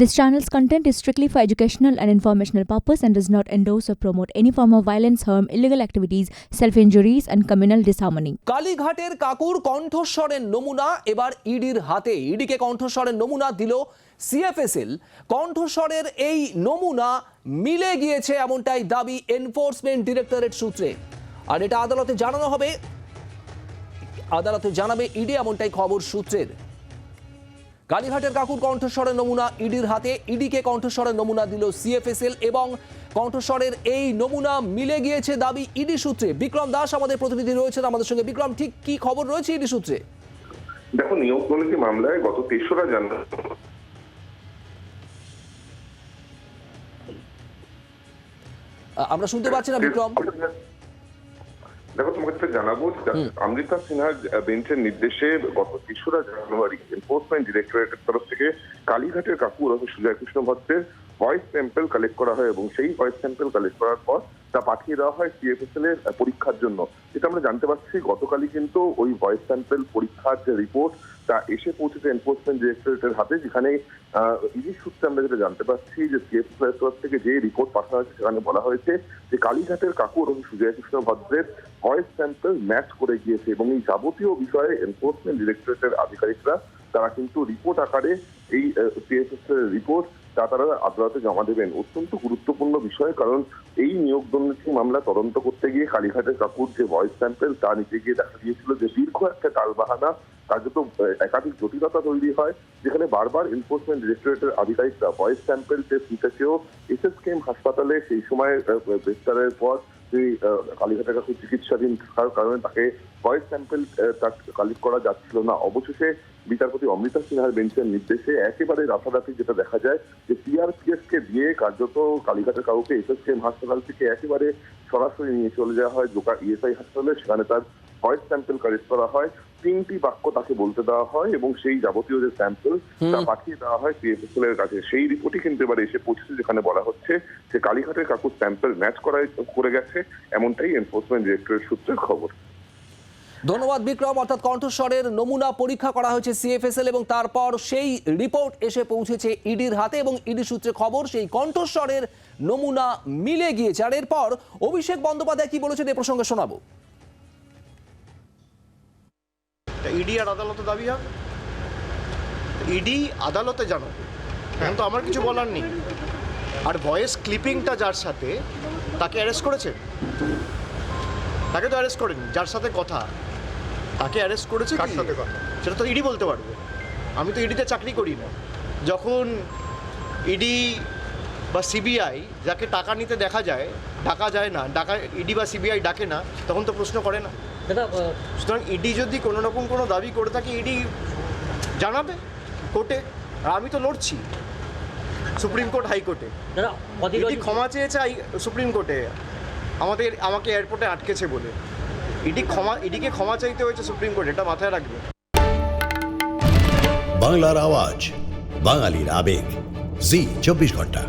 This channel's content is strictly for educational and informational purpose and does not endorse or promote any form of violence, harm, illegal activities, self-injuries and communal disharmony. কালীঘাটের কাকুর কণ্ঠস্বরের নমুনা এবার ইডির হাতে ইডিকে কণ্ঠস্বরের নমুনা দিল সিএফএসএল কণ্ঠস্বরের এই নমুনা মিলে গিয়েছে এমনটাই দাবি এনফোর্সমেন্ট ডিরেক্টরেট সূত্রে আর এটা আদালতে জানানো হবে আদালতে জানাবে ইডি এমনটাই খবর সূত্রের কালীঘাটের কাকুর কণ্ঠস্বরের নমুনা ইডির হাতে ইডিকে কণ্ঠস্বরের নমুনা দিল সিএফএসএল এবং কণ্ঠস্বরের এই নমুনা মিলে গিয়েছে দাবি ইডি সূত্রে। বিক্রম দাস আমাদের প্রতিনিধি রয়েছেন আমাদের সঙ্গে। বিক্রম ঠিক কি খবর রয়েছে ইডি সূত্রে? দেখো নিয়োগ দুর্নীতি মামলায় গত তেসরা জানুয়ারি আমরা শুনতে পাচ্ছি না বিক্রম। দেখো তোমাকে একটা জানাব অমৃতা সিনহার বেঞ্চের নির্দেশে গত তেসরা জানুয়ারি এনফোর্সমেন্ট ডিরেক্টরেটের তরফ থেকে কালীঘাটের কাকু ওরফে সুজয় কৃষ্ণ ভট্টের ভয়েস স্যাম্পল কালেক্ট করা হয় এবং সেই ভয়েস স্যাম্পেল কালেক্ট করার পর তা পাঠিয়ে দেওয়া হয় সিএফএসএল এর পরীক্ষার জন্য। যেটা আমরা জানতে পারছি, গতকালই কিন্তু ওই ভয়েস স্যাম্পেল পরীক্ষার যে রিপোর্ট তা এসে পৌঁছেছে এনফোর্সমেন্ট ডিরেক্টরেটের হাতে, যেখানে ইডি সূত্রে আমরা যেটা জানতে পারছি যে সিএফএসএল তরফ থেকে যে রিপোর্ট পাঠানো হয়েছে, সেখানে বলা হয়েছে যে কালীঘাটের কাকু এবং সুজয় কৃষ্ণ ভদ্রের ভয়েস স্যাম্পেল ম্যাচ করে গিয়েছে এবং এই যাবতীয় বিষয়ে এনফোর্সমেন্ট ডিরেক্টরেটের আধিকারিকরা, তারা কিন্তু রিপোর্ট আকারে এই সিএফএসএল এর রিপোর্ট তা তারা আদালতে জমা দেবেন। অত্যন্ত গুরুত্বপূর্ণ বিষয়, কারণ এই নিয়োগ দুর্নীতি মামলা তদন্ত করতে গিয়ে কালীঘাটের কাকুর যে ভয়েস স্যাম্পল তা নিতে গিয়ে দেখা গিয়েছিল যে দীর্ঘ একটা টালবাহানা কার্যত একাধিক জটিলতা তৈরি হয়, যেখানে বারবার এনফোর্সমেন্ট ডিরেক্টরেটের আধিকারিকরা ভয়েস স্যাম্পল টেস্ট নিতে চেয়েও এসএসকেএম হাসপাতালে সেই সময় গ্রেফতারের পর আহ, কালীঘাটের কাছে চিকিৎসাধীন থাকার কারণে তাকে কয়েক স্যাম্পেল তার কালেক্ট করা যাচ্ছিল না। অবশেষে বিচারপতি অমৃতা সিনহার বেঞ্চের নির্দেশে একেবারে রাতারাতি যেটা দেখা যায় যে সিআরপিএফ কে দিয়ে কার্যত কালীঘাটের কাউকে এসএসকেএম হাসপাতাল থেকে একেবারে সরাসরি নিয়ে চলে যাওয়া হয় দোকান ইএসআই হাসপাতালে। সেখানে তার ভয়েস স্যাম্পেল কালেক্ট করা হয়। তিনটি বাক্য তাকে বলতে দেওয়া হয় এবং সেই যাবতীয় যে স্যাম্পল তা পাঠিয়ে দেওয়া হয় সিএফএসএল এর কাছে। সেই রিপোর্টই কিন্তু এবার এসে পৌঁছেছে যেখানে বলা হচ্ছে যে কালীঘাটের কাকুর স্যাম্পল ম্যাচ করা করে গেছে। এমনটাই এনফোর্সমেন্ট ডিরেক্টরের সূত্রের খবর। ধন্যবাদ বিক্রম। অর্থাৎ কণ্ঠস্বরের নমুনা পরীক্ষা করা হয়েছে সিএফএসএল এবং তারপর সেই রিপোর্ট এসে পৌঁছেছে ইডির হাতে এবং ইডি সূত্রে খবর সেই কণ্ঠস্বরের নমুনা মিলে গিয়েছে। আর এরপর অভিষেক বন্দ্যোপাধ্যায় কি বলেছেন এ প্রসঙ্গে শোনাবো। ইডি আর আদালতে দাবি হবে? ইডি আদালতে জানাবে এখন তো আমার কিছু বলার নেই। আর ভয়েস ক্লিপিংটা যার সাথে তাকে অ্যারেস্ট করেছে? তাকে তো অ্যারেস্ট করেনি যার সাথে কথা? তাকে অ্যারেস্ট করেছে কার সাথে কথা? সেটা তো ইডি বলতে পারবে। আমি তো ইডিতে চাকরি করি না। যখন ইডি বা সিবিআই যাকে টাকা নিতে দেখা যায় ডাকা যায় না ডাকা ইডি বা সিবিআই ডাকে না তখন তো প্রশ্ন করে না। সুতরাং ইডি যদি কোনো রকম কোনো দাবি করে থাকে ইডি জানাবে কোর্টে আর আমি তো লড়ছি সুপ্রিম কোর্ট হাইকোর্টে। দাদা ইডি ক্ষমা চেয়েছে সুপ্রিম কোর্টে আমাদের আমাকে এয়ারপোর্টে আটকেছে বলে। ইডি ক্ষমা ইডিকে ক্ষমা চাইতে হয়েছে সুপ্রিম কোর্টে এটা মাথায় রাখবে। বাংলার আওয়াজ বাঙালির আবেগ। জি চব্বিশ ঘণ্টা।